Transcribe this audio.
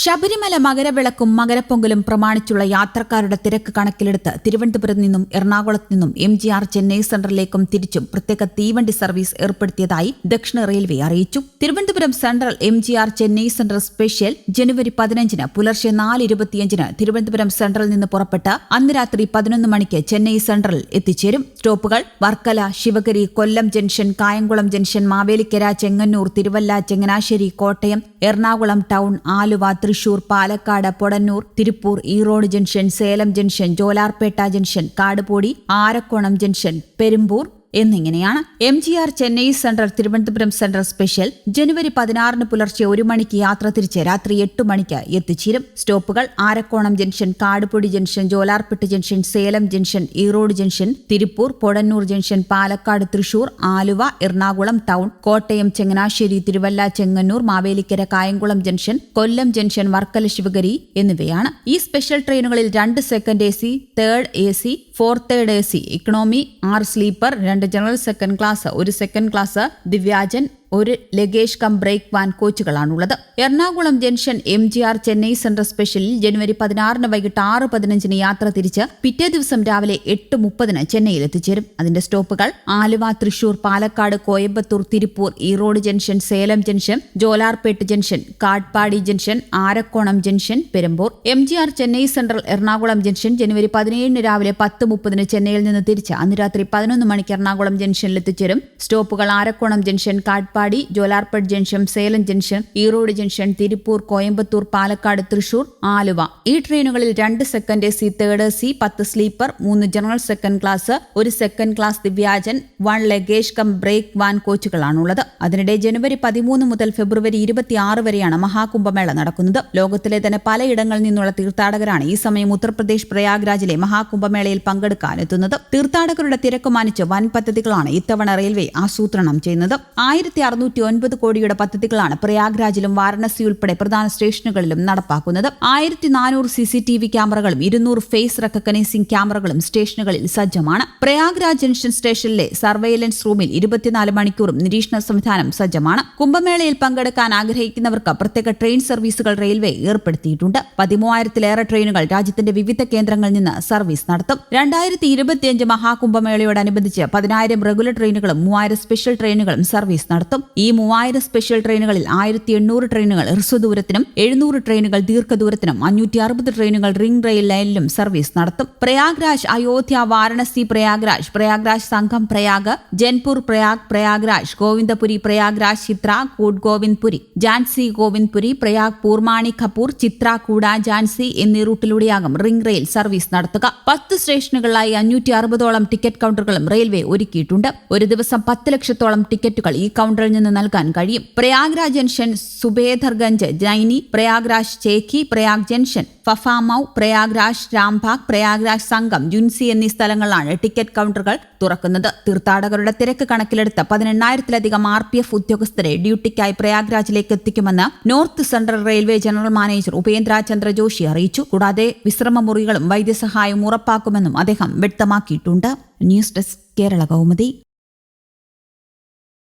ശബരിമല മകരവിളക്കും മകരപ്പൊങ്കലും പ്രമാണിച്ചുള്ള യാത്രക്കാരുടെ തിരക്ക് കണക്കിലെടുത്ത് തിരുവനന്തപുരത്ത് നിന്നും എറണാകുളത്ത് നിന്നും എം ജി ആർ ചെന്നൈ സെൻട്രലിലേക്കും തിരിച്ചും പ്രത്യേക തീവണ്ടി സർവീസ് ഏർപ്പെടുത്തിയതായി ദക്ഷിണ റെയിൽവേ അറിയിച്ചു. Thiruvananthapuram central M G R Chennai central special ജനുവരി പതിനഞ്ചിന് പുലർച്ചെ നാല് ഇരുപത്തിയഞ്ചിന് തിരുവനന്തപുരം സെൻട്രലിൽ നിന്ന് പുറപ്പെട്ട് അന്ന് രാത്രി പതിനൊന്ന് മണിക്ക് ചെന്നൈ സെൻട്രലിൽ എത്തിച്ചേരും. സ്റ്റോപ്പുകൾ Varkala Sivagiri Kollam junction Kayamkulam junction Mavelikara Chengannur Thiruvalla Changanassery Kottayam Ernakulam town Aluva Thrissur Palakkad Podanur Tiruppur Erode junction Salem junction Jolarpettai junction Katpadi Arakkonam junction Perambur എന്നിങ്ങനെയാണ് M G R Chennai central Thiruvananthapuram central special ജനുവരി പതിനാറിന് പുലർച്ചെ ഒരു മണിക്ക് യാത്ര തിരിച്ച് രാത്രി എട്ട് മണിക്ക് എത്തിച്ചേരും. സ്റ്റോപ്പുകൾ Arakkonam junction Katpadi junction Jolarpettai junction Salem junction Erode junction Tiruppur Podanur junction Palakkad Thrissur Aluva Ernakulam town Kottayam Changanassery Thiruvalla Chengannur Mavelikkara Kayamkulam junction Kollam junction Varkala Sivagiri എന്നിവയാണ്. ഈ സ്പെഷ്യൽ ട്രെയിനുകളിൽ രണ്ട് second A C third A C fourth third A C economy R sleeper രണ്ട് general second class ഒരു second class ദിവ്യാജൻ ഒരു luggage cum brake van കോച്ചുകളാണുള്ളത്. Ernakulam junction M G R Chennai central സ്പെഷ്യലിൽ ജനുവരി പതിനാറിന് വൈകിട്ട് ആറ് പതിനഞ്ചിന് യാത്ര തിരിച്ച് പിറ്റേ ദിവസം രാവിലെ എട്ട് മുപ്പതിന് ചെന്നൈയിൽ എത്തിച്ചേരും. അതിന്റെ സ്റ്റോപ്പുകൾ Aluva Thrissur Palakkad Coimbatore Tiruppur Erode junction Salem junction Jolarpettai junction Katpadi junction Arakkonam junction Perambur. M G R Chennai central Ernakulam junction ജനുവരി പതിനേഴിന് രാവിലെ പത്ത് മുപ്പതിന് ചെന്നൈയിൽ നിന്ന് തിരിച്ച് അന്ന് രാത്രി പതിനൊന്ന് മണിക്ക് എറണാകുളം ജംഗ്ഷനിൽ എത്തിച്ചേരും. സ്റ്റോപ്പുകൾ Arakkonam junction Katpadi Katpadi Jolarpettai junction Salem junction Erode junction Tiruppur Coimbatore Palakkad Thrissur Aluva. ഈ ട്രെയിനുകളിൽ രണ്ട് സെക്കൻഡ് സി തേർഡ് സി പത്ത് സ്ലീപ്പർ മൂന്ന് ജനറൽ സെക്കൻഡ് ക്ലാസ് ഒരു second class Divyangjan one luggage cum brake van കോച്ചുകളാണുള്ളത് അതിനിടെ ജനുവരി പതിമൂന്ന് മുതൽ ഫെബ്രുവരി ഇരുപത്തിയാറ് വരെയാണ് മഹാകുംഭമേള നടക്കുന്നത്. ലോകത്തിലെ തന്നെ പലയിടങ്ങളിൽ നിന്നുള്ള തീർത്ഥാടകരാണ് ഈ സമയം ഉത്തർപ്രദേശ് പ്രയാഗ്രാജിലെ മഹാകുംഭമേളയിൽ പങ്കെടുക്കാനെത്തുന്നത്. തീർത്ഥാടകരുടെ തിരക്ക് മാനിച്ച് വൻ പദ്ധതികളാണ് ഇത്തവണ റെയിൽവേ ആസൂത്രണം ചെയ്യുന്നത്. ആയിരത്തി അറുന്നൂറ്റി ഒൻപത് കോടിയുടെ പദ്ധതികളാണ് പ്രയാഗ്രാജിലും വാരണസി ഉൾപ്പെടെ പ്രധാന സ്റ്റേഷനുകളിലും നടപ്പാക്കുന്നത്. ആയിരത്തി നാനൂറ് സി സി ടി വി ക്യാമറകളും ഇരുന്നൂറ് ഫേസ് റെക്കഗ്നൈസിംഗ് ക്യാമറകളും സ്റ്റേഷനുകളിൽ സജ്ജമാണ്. പ്രയാഗ്രാജ് ജംഗ്ഷൻ സ്റ്റേഷനിലെ സർവൈലൻസ് റൂമിൽ ഇരുപത്തിനാല് മണിക്കൂറും നിരീക്ഷണ സംവിധാനം സജ്ജമാണ്. കുംഭമേളയിൽ പങ്കെടുക്കാൻ ആഗ്രഹിക്കുന്നവർക്ക് പ്രത്യേക ട്രെയിൻ സർവീസുകൾ റെയിൽവേ ഏർപ്പെടുത്തിയിട്ടുണ്ട്. പതിമൂവായിരത്തിലേറെ ട്രെയിനുകൾ രാജ്യത്തിന്റെ വിവിധ കേന്ദ്രങ്ങളിൽ നിന്ന് സർവീസ് നടത്തും. രണ്ടായിരത്തി ഇരുപത്തിയഞ്ച് മഹാകുംഭമേളയോടനുബന്ധിച്ച് പതിനായിരം റെഗുലർ ട്രെയിനുകളും മൂവായിരം സ്പെഷ്യൽ ട്രെയിനുകളും സർവീസ് നടത്തും. ഈ മൂവായിരം സ്പെഷ്യൽ ട്രെയിനുകളിൽ ആയിരത്തി എണ്ണൂറ് ട്രെയിനുകൾ ഹ്രസ്വദൂരത്തിനും എഴുന്നൂറ് ട്രെയിനുകൾ ദീർഘദൂരത്തിനും അഞ്ഞൂറ്റി അറുപത് ട്രെയിനുകൾ റിംഗ് റെയിൽ ലൈനിലും സർവീസ് നടത്തും. പ്രയാഗ്രാജ് അയോധ്യ വാരണസി പ്രയാഗ്രാജ് പ്രയാഗ്രാജ് സംഘം പ്രയാഗ് ജൻപൂർ പ്രയാഗ് പ്രയാഗ്രാജ് ഗോവിന്ദപുരി പ്രയാഗ്രാജ് ചിത്ര കൂട് ഗോവിന്ദ്പുരി ജാൻസി ഗോവിന്ദ്പുരി പ്രയാഗ് പൂർമാണി കപൂർ ചിത്ര കൂട ജാൻസി എന്നീ റൂട്ടിലൂടെയാകും റിംഗ് റെയിൽ സർവീസ് നടത്തുക. പത്ത് സ്റ്റേഷനുകളിലായി അഞ്ഞൂറ്റി അറുപതോളം ടിക്കറ്റ് കൗണ്ടറുകളും റെയിൽവേ ഒരുക്കിയിട്ടുണ്ട്. ഒരു ദിവസം പത്ത് ലക്ഷത്തോളം ടിക്കറ്റുകൾ ഈ കൗണ്ടറിൽ നിന്ന് നൽകാൻ കഴിയും. പ്രയാഗ്രാജ് ജംഗ്ഷൻ സുബേദർഗഞ്ച് ജൈനി പ്രയാഗ്രാജ് ചേക്കി പ്രയാഗ് ജംഗ്ഷൻ ഫഫാമൌ പ്രയാഗ്രാജ് രാംബാഗ് പ്രയാഗ്രാജ് സംഘം ജുൻസി എന്നീ സ്ഥലങ്ങളിലാണ് ടിക്കറ്റ് കൗണ്ടറുകൾ തുറക്കുന്നത്. തീർത്ഥാടകരുടെ തിരക്ക് കണക്കിലെടുത്ത് പതിനെണ്ണായിരത്തിലധികം ആർ പി എഫ് ഉദ്യോഗസ്ഥരെ ഡ്യൂട്ടിക്കായി പ്രയാഗ്രാജിലേക്ക് എത്തിക്കുമെന്ന് north central railway general manager Upendra Chandra Joshi അറിയിച്ചു. കൂടാതെ വിശ്രമ മുറികളും വൈദ്യസഹായവും ഉറപ്പാക്കുമെന്നും അദ്ദേഹം വ്യക്തമാക്കിയിട്ടുണ്ട്. News desk Kerala Kaumudi.